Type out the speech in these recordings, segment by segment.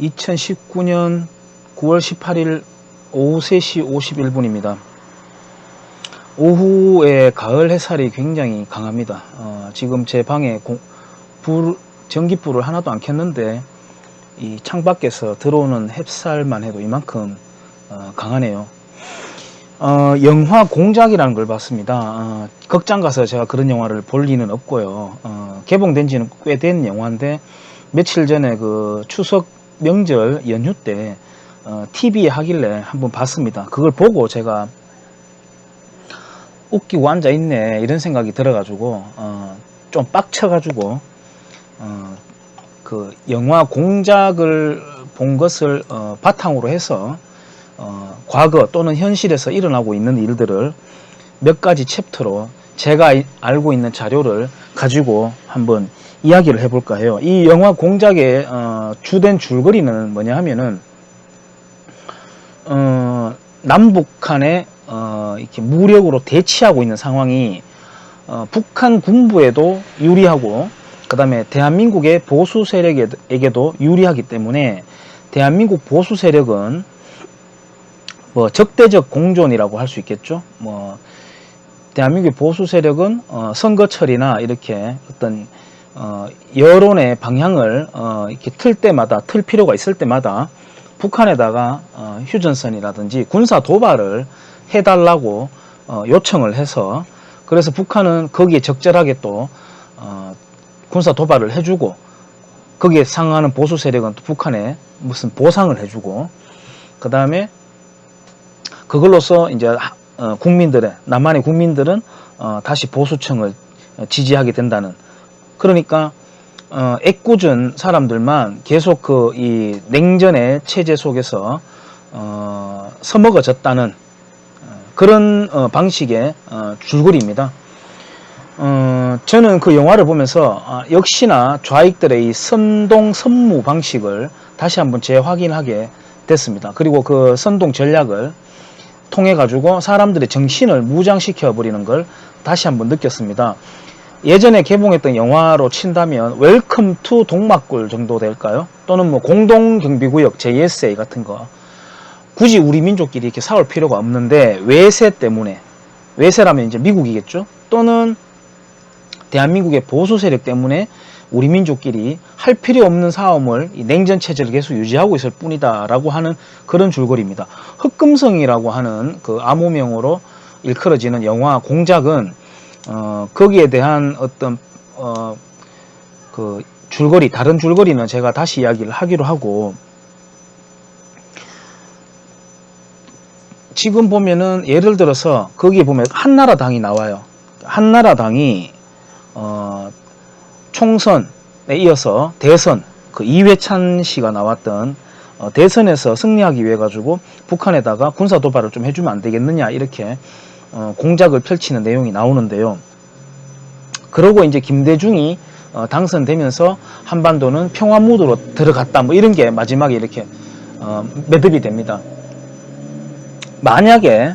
2019년 9월 18일 오후 3시 51분입니다. 오후에 가을 햇살이 굉장히 강합니다. 어, 지금 제 방에 공- 불, 전기불을 하나도 안 켰는데 이 창밖에서 들어오는 햇살만 해도 이만큼 어, 강하네요. 어, 영화 공작이라는 걸 봤습니다. 어, 극장 가서 제가 그런 영화를 볼 리는 없고요. 어, 개봉된 지는 꽤 된 영화인데 며칠 전에 그 추석 명절 연휴 때 어, TV에 하길래 한번 봤습니다. 그걸 보고 제가 웃기고 앉아 있네 이런 생각이 들어가지고 어, 좀 빡쳐가지고 어, 그 영화 공작을 본 것을 어, 바탕으로 해서 어, 과거 또는 현실에서 일어나고 있는 일들을 몇 가지 챕터로 제가 이- 알고 있는 자료를 가지고 한번 이야기를 해볼까 해요. 이 영화 공작의 어, 주된 줄거리는 뭐냐 하면은 어, 남북한의 어, 이렇게 무력으로 대치하고 있는 상황이 어, 북한 군부에도 유리하고 그 다음에 대한민국의 보수 세력에게도 유리하기 때문에 대한민국 보수 세력은 뭐 적대적 공존이라고 할 수 있겠죠. 뭐 대한민국의 보수 세력은 어, 선거철이나 이렇게 어떤 어, 여론의 방향을 어, 이렇게 틀 때마다 틀 필요가 있을 때마다 북한에다가 어, 휴전선이라든지 군사 도발을 해달라고 어, 요청을 해서 그래서 북한은 거기에 적절하게 또 어, 군사 도발을 해주고 거기에 상응하는 보수 세력은 또 북한에 무슨 보상을 해주고 그 다음에 그걸로써 이제 하- 어, 국민들의 남한의 국민들은 어, 다시 보수층을 어, 지지하게 된다는 그러니까 어, 애꿎은 사람들만 계속 그 이 냉전의 체제 속에서 어, 서먹어졌다는 어, 그런 어, 방식의 어, 줄거리입니다. 어, 저는 그 영화를 보면서 아, 역시나 좌익들의 이 선동 선무 방식을 다시 한번 재확인하게 됐습니다. 그리고 그 선동 전략을 통해 가지고 사람들의 정신을 무장시켜 버리는 걸 다시 한번 느꼈습니다. 예전에 개봉했던 영화로 친다면 웰컴 투 동막골 정도 될까요? 또는 뭐 공동 경비구역 JSA 같은 거. 굳이 우리 민족끼리 이렇게 싸울 필요가 없는데 외세 때문에 외세라면 이제 미국이겠죠. 또는 대한민국의 보수 세력 때문에 우리 민족끼리 할 필요 없는 싸움을 이 냉전 체제를 계속 유지하고 있을 뿐이다라고 하는 그런 줄거리입니다. 흑금성이라고 하는 그 암호명으로 일컬어지는 영화 공작은 어, 거기에 대한 어떤 어, 그 줄거리 다른 줄거리는 제가 다시 이야기를 하기로 하고 지금 보면은 예를 들어서 거기 에 보면 한나라당이 나와요. 한나라당이 어, 총선에 이어서 대선 그 이회찬 씨가 나왔던 어, 대선에서 승리하기 위해 가지고 북한에다가 군사 도발을 좀 해주면 안 되겠느냐 이렇게 어, 공작을 펼치는 내용이 나오는데요. 그러고 이제 김대중이 어, 당선되면서 한반도는 평화 무드로 들어갔다 뭐 이런 게 마지막에 이렇게 어, 매듭이 됩니다. 만약에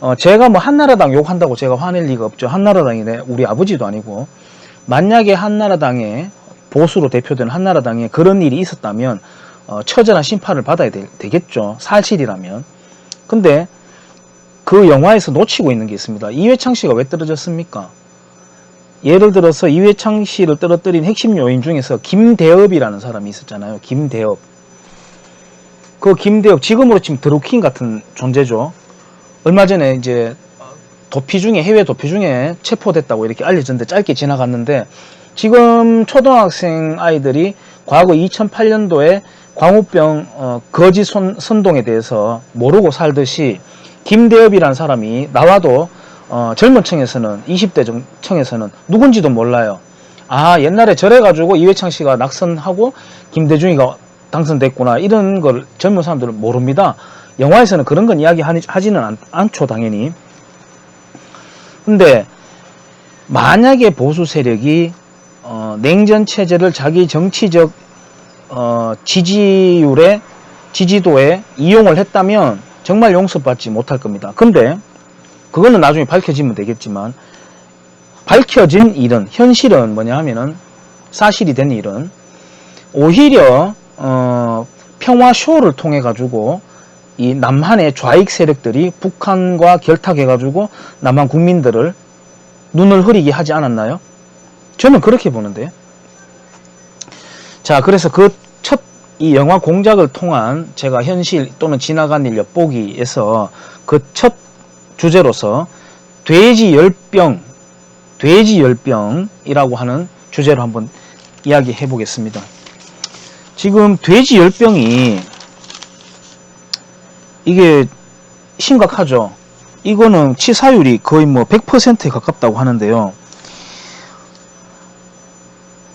어, 제가 뭐 한나라당 욕한다고 제가 화낼 리가 없죠. 한나라당이 내 우리 아버지도 아니고 만약에 한나라당에 보수로 대표되는 한나라당에 그런 일이 있었다면 어, 처절한 심판을 받아야 되, 되겠죠. 사실이라면. 근데 그 영화에서 놓치고 있는 게 있습니다. 이회창 씨가 왜 떨어졌습니까? 예를 들어서 이회창 씨를 떨어뜨린 핵심 요인 중에서 김대업이라는 사람이 있었잖아요. 김대업. 그 김대업 지금으로 치면 드루킹 같은 존재죠. 얼마 전에 이제 도피 중에 해외 도피 중에 체포됐다고 이렇게 알려졌는데 짧게 지나갔는데 지금 초등학생 아이들이 과거 2008년도에 광우병 어, 거지 손, 선동에 대해서 모르고 살듯이 김대엽이라는 사람이 나와도 어, 젊은 층에서는 20대 정- 층에서는 누군지도 몰라요. 아 옛날에 저래가지고 이회창 씨가 낙선하고 김대중이가 당선됐구나 이런 걸 젊은 사람들은 모릅니다. 영화에서는 그런 건 이야기 하지는 않, 않죠 당연히. 근데 만약에 보수 세력이 어, 냉전 체제를 자기 정치적 어, 지지율에 지지도에 이용을 했다면 정말 용서받지 못할 겁니다. 근데 그거는 나중에 밝혀지면 되겠지만 밝혀진 일은 현실은 뭐냐 하면은 사실이 된 일은 오히려 어, 평화 쇼를 통해 가지고 이 남한의 좌익 세력들이 북한과 결탁해 가지고 남한 국민들을 눈을 흐리게 하지 않았나요? 저는 그렇게 보는데요. 자, 그래서 그첫 이 영화 공작을 통한 제가 현실 또는 지나간 일 엿보기에서 그 첫 주제로서 돼지 열병, 돼지 열병이라고 하는 주제로 한번 이야기해 보겠습니다. 지금 돼지 열병이 이게 심각하죠. 이거는 치사율이 거의 뭐 100%에 가깝다고 하는데요.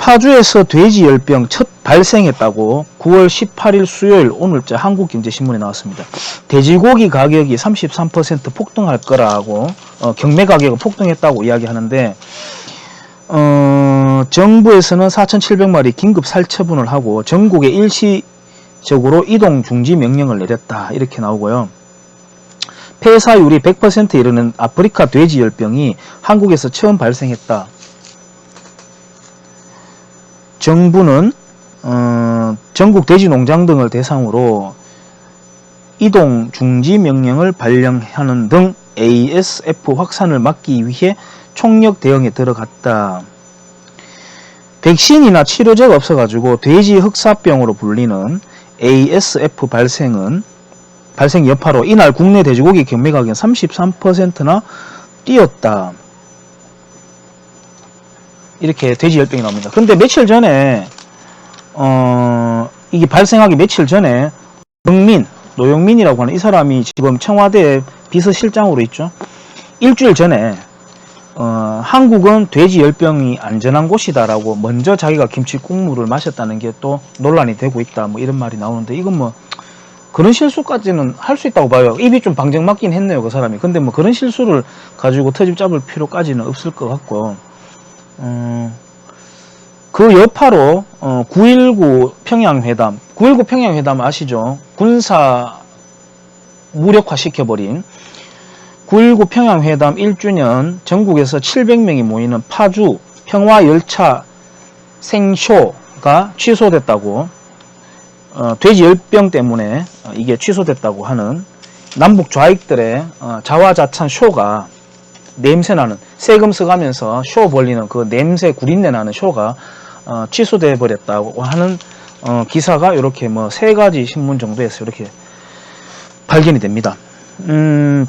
파주에서 돼지 열병 첫 발생했다고 9월 18일 수요일 오늘자 한국경제신문에 나왔습니다. 돼지고기 가격이 33% 폭등할 거라고 어, 경매 가격이 폭등했다고 이야기하는데 어, 정부에서는 4,700마리 긴급 살처분을 하고 전국에 일시적으로 이동 중지 명령을 내렸다 이렇게 나오고요. 폐사율이 100%에 이르는 아프리카 돼지 열병이 한국에서 처음 발생했다. 정부는 어, 전국 돼지 농장 등을 대상으로 이동 중지 명령을 발령하는 등 ASF 확산을 막기 위해 총력 대응에 들어갔다. 백신이나 치료제가 없어가지고 돼지 흑사병으로 불리는 ASF 발생은 발생 여파로 이날 국내 돼지고기 경매 가격은 33%나 뛰었다. 이렇게 돼지 열병이 나옵니다. 근데 며칠 전에 어 이게 발생하기 며칠 전에 영민 노영민이라고 하는 이 사람이 지금 청와대 비서실장으로 있죠. 일주일 전에 어, 한국은 돼지 열병이 안전한 곳이다라고 먼저 자기가 김치 국물을 마셨다는 게 또 논란이 되고 있다 뭐 이런 말이 나오는데 이건 뭐 그런 실수까지는 할 수 있다고 봐요. 입이 좀 방정 맞긴 했네요 그 사람이. 근데 뭐 그런 실수를 가지고 터집 잡을 필요까지는 없을 것 같고 음, 그 여파로 어, 9.19 평양회담, 9.19 평양회담 아시죠? 군사 무력화 시켜버린 9.19 평양회담 1주년 전국에서 700명이 모이는 파주 평화열차 생쇼가 취소됐다고 어, 돼지 열병 때문에 어, 이게 취소됐다고 하는 남북 좌익들의 어, 자화자찬 쇼가 냄새 나는 세금 써가면서 쇼 벌리는 그 냄새 구린내 나는 쇼가 어, 취소돼 버렸다고 하는 어, 기사가 이렇게 뭐 세 가지 신문 정도에서 이렇게 발견이 됩니다. 음,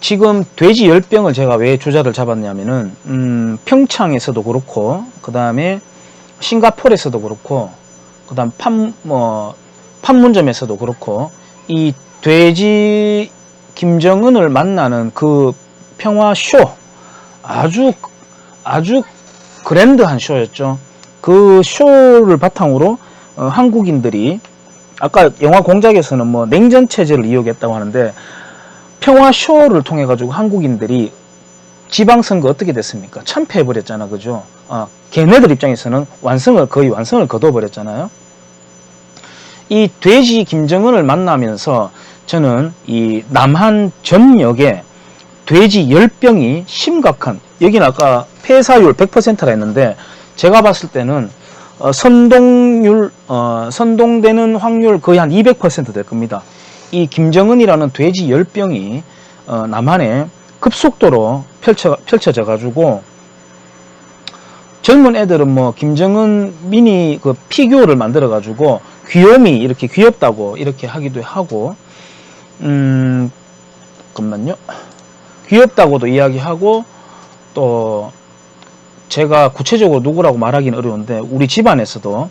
지금 돼지 열병을 제가 왜 주자를 잡았냐면은 음, 평창에서도 그렇고 그 다음에 싱가포르에서도 그렇고 그 다음 판 뭐 판문점에서도 그렇고 이 돼지 김정은을 만나는 그 평화 쇼 아주 아주 그랜드한 쇼였죠. 그 쇼를 바탕으로 어, 한국인들이 아까 영화 공작에서는 뭐 냉전 체제를 이용했다고 하는데 평화 쇼를 통해 가지고 한국인들이 지방선거 어떻게 됐습니까? 참패해 버렸잖아, 그죠? 아, 걔네들 입장에서는 완성을 거의 완성을 거둬 버렸잖아요. 이 돼지 김정은을 만나면서 저는 이 남한 전역에 돼지 열병이 심각한 여기는 아까 폐사율 100%라 했는데 제가 봤을 때는 어, 선동률 어, 선동되는 확률 거의 한 200%될 겁니다. 이 김정은이라는 돼지 열병이 어, 남한에 급속도로 펼쳐 펼쳐져 가지고 젊은 애들은 뭐 김정은 미니 그 피규어를 만들어 가지고 귀요미 이렇게 귀엽다고 이렇게 하기도 하고 음 잠깐만요. 귀엽다고도 이야기하고 또 제가 구체적으로 누구라고 말하기는 어려운데 우리 집안에서도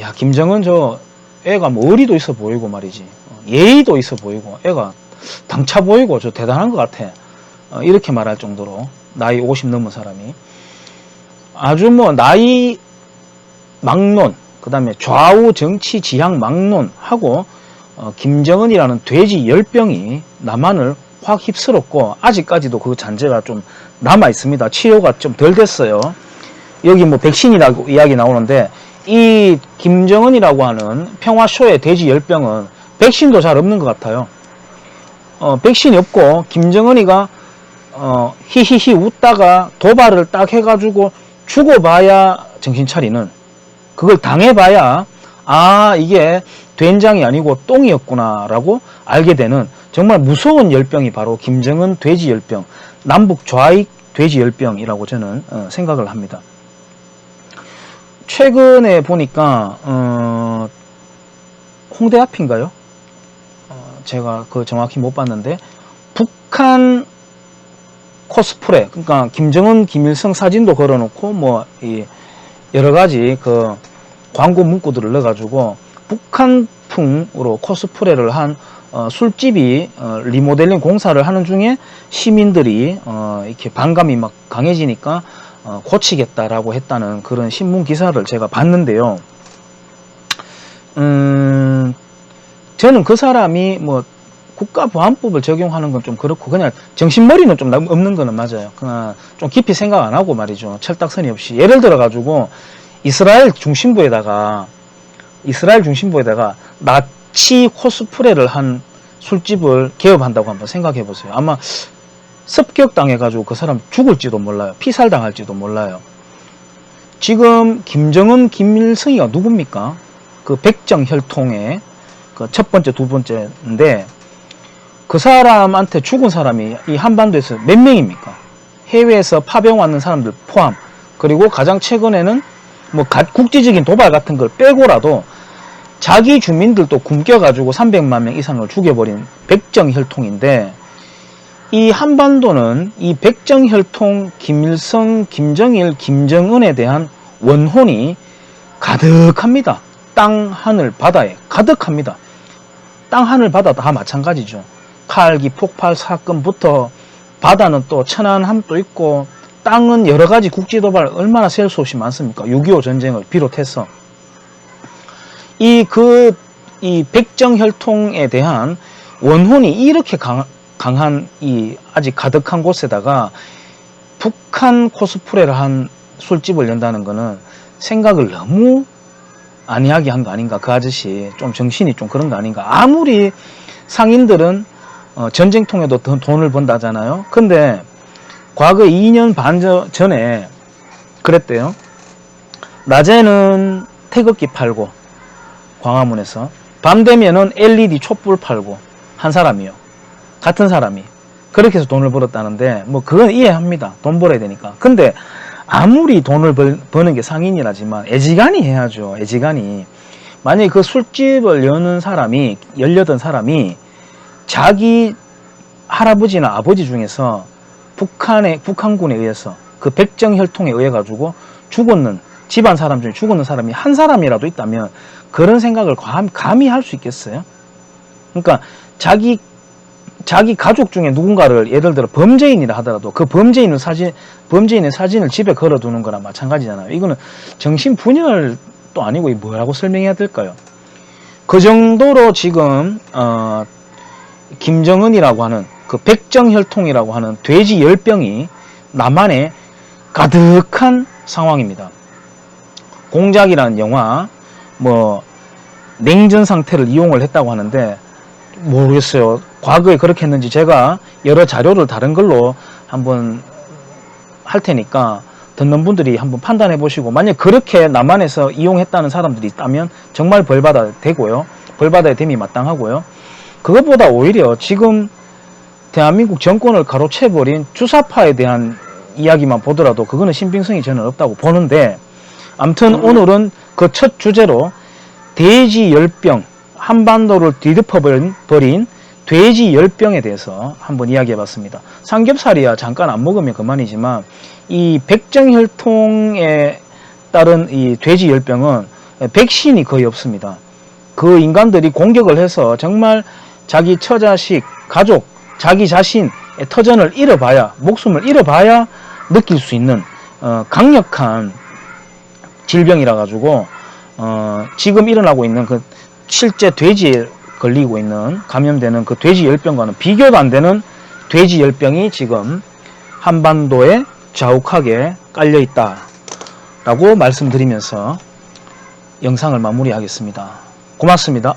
야 김정은 저 애가 뭐 의리도 있어 보이고 말이지. 어, 예의도 있어 보이고 애가 당차 보이고 저 대단한 것 같아. 어, 이렇게 말할 정도로 나이 50 넘은 사람이. 아주 뭐 나이 막론 그 다음에 좌우 정치 지향 막론하고 어, 김정은이라는 돼지 열병이 남한을 확 휩쓸었고 아직까지도 그 잔재가 좀 남아 있습니다. 치료가 좀 덜 됐어요. 여기 뭐 백신이라고 이야기 나오는데 이 김정은이라고 하는 평화쇼의 돼지 열병은 백신도 잘 없는 것 같아요. 어, 백신이 없고 김정은이가 어, 히히히 웃다가 도발을 딱 해가지고 죽어봐야 정신 차리는 그걸 당해봐야 아 이게 된장이 아니고 똥이었구나라고 알게 되는 정말 무서운 열병이 바로 김정은 돼지 열병, 남북 좌익 돼지 열병이라고 저는 어, 생각을 합니다. 최근에 보니까 어, 홍대 앞인가요? 어, 제가 그 정확히 못 봤는데 북한 코스프레 그러니까 김정은 김일성 사진도 걸어놓고 뭐이 여러 가지 그 광고 문구들을 넣어가지고 북한풍으로 코스프레를 한 어, 술집이 어, 리모델링 공사를 하는 중에 시민들이 어, 이렇게 반감이 막 강해지니까 어, 고치겠다라고 했다는 그런 신문 기사를 제가 봤는데요. 음, 저는 그 사람이 뭐 국가보안법을 적용하는 건 좀 그렇고 그냥 정신머리는 좀 남- 없는 거는 맞아요. 그냥 좀 깊이 생각 안 하고 말이죠. 철딱선이 없이 예를 들어 가지고 이스라엘 중심부에다가 이스라엘 중심부에다가 나치 코스프레를 한 술집을 개업한다고 한번 생각해 보세요. 아마 습격당해 가지고 그 사람 죽을지도 몰라요. 피살당할지도 몰라요. 지금 김정은 김일성이가 누굽니까? 그 백정혈통의 그 첫 번째 두 번째인데 그 사람한테 죽은 사람이 이 한반도에서 몇 명입니까? 해외에서 파병 왔는 사람들 포함 그리고 가장 최근에는 뭐 가- 국지적인 도발 같은 걸 빼고라도 자기 주민들도 굶겨가지고 300만 명 이상을 죽여버린 백정혈통인데 이 한반도는 이 백정혈통 김일성, 김정일, 김정은에 대한 원혼이 가득합니다. 땅, 하늘, 바다에 가득합니다. 땅, 하늘, 바다 다 마찬가지죠. 칼기, 폭발 사건부터 바다는 또 천안함도 있고 땅은 여러 가지 국지도발 얼마나 셀 수 없이 많습니까? 6.25 전쟁을 비롯해서 이 그 이 백정혈통에 대한 원혼이 이렇게 강, 강한 이 아직 가득한 곳에다가 북한 코스프레를 한 술집을 연다는 거는 생각을 너무 안이하게 한 거 아닌가? 그 아저씨 좀 정신이 좀 그런 거 아닌가? 아무리 상인들은 어, 전쟁통에도 더 돈을 번다잖아요. 근데 과거 2년 반 저- 전에 그랬대요. 낮에는 태극기 팔고 광화문에서 밤 되면은 LED 촛불 팔고 한 사람이요. 같은 사람이 그렇게 해서 돈을 벌었다는데 뭐 그건 이해합니다. 돈 벌어야 되니까. 근데 아무리 돈을 벌, 버는 게 상인이라지만 애지간히 해야죠. 애지간히 만약에 그 술집을 여는 사람이 열려던 사람이 자기 할아버지나 아버지 중에서 북한의 북한군에 의해서 그 백정혈통에 의해 가지고 죽었는 집안 사람 중에 죽었는 사람이 한 사람이라도 있다면 그런 생각을 감, 감히 할 수 있겠어요? 그러니까 자기 자기 가족 중에 누군가를 예를 들어 범죄인이라 하더라도 그 범죄인의 사진 범죄인의 사진을 집에 걸어두는 거랑 마찬가지잖아요. 이거는 정신 분열도 아니고 이 뭐라고 설명해야 될까요? 그 정도로 지금 어, 김정은이라고 하는 그 백정혈통이라고 하는 돼지 열병이 남한에 가득한 상황입니다. 공작이라는 영화 뭐 냉전 상태를 이용을 했다고 하는데 모르겠어요. 과거에 그렇게 했는지 제가 여러 자료를 다른 걸로 한번 할 테니까 듣는 분들이 한번 판단해 보시고 만약 그렇게 남한에서 이용했다는 사람들이 있다면 정말 벌 받아야 되고요. 벌 받아야 됨이 마땅하고요. 그것보다 오히려 지금 대한민국 정권을 가로채버린 주사파에 대한 이야기만 보더라도 그거는 신빙성이 저는 없다고 보는데 암튼 오늘은 그 첫 주제로 돼지 열병 한반도를 뒤덮어버린 버린 돼지 열병에 대해서 한번 이야기해 봤습니다. 삼겹살이야 잠깐 안 먹으면 그만이지만 이 백정혈통에 따른 이 돼지 열병은 백신이 거의 없습니다. 그 인간들이 공격을 해서 정말 자기 처자식, 가족, 자기 자신의 터전을 잃어봐야 목숨을 잃어봐야 느낄 수 있는 어, 강력한 질병이라 가지고 어, 지금 일어나고 있는 그 실제 돼지에 걸리고 있는 감염되는 그 돼지 열병과는 비교도 안 되는 돼지 열병이 지금 한반도에 자욱하게 깔려 있다라고 말씀드리면서 영상을 마무리하겠습니다. 고맙습니다.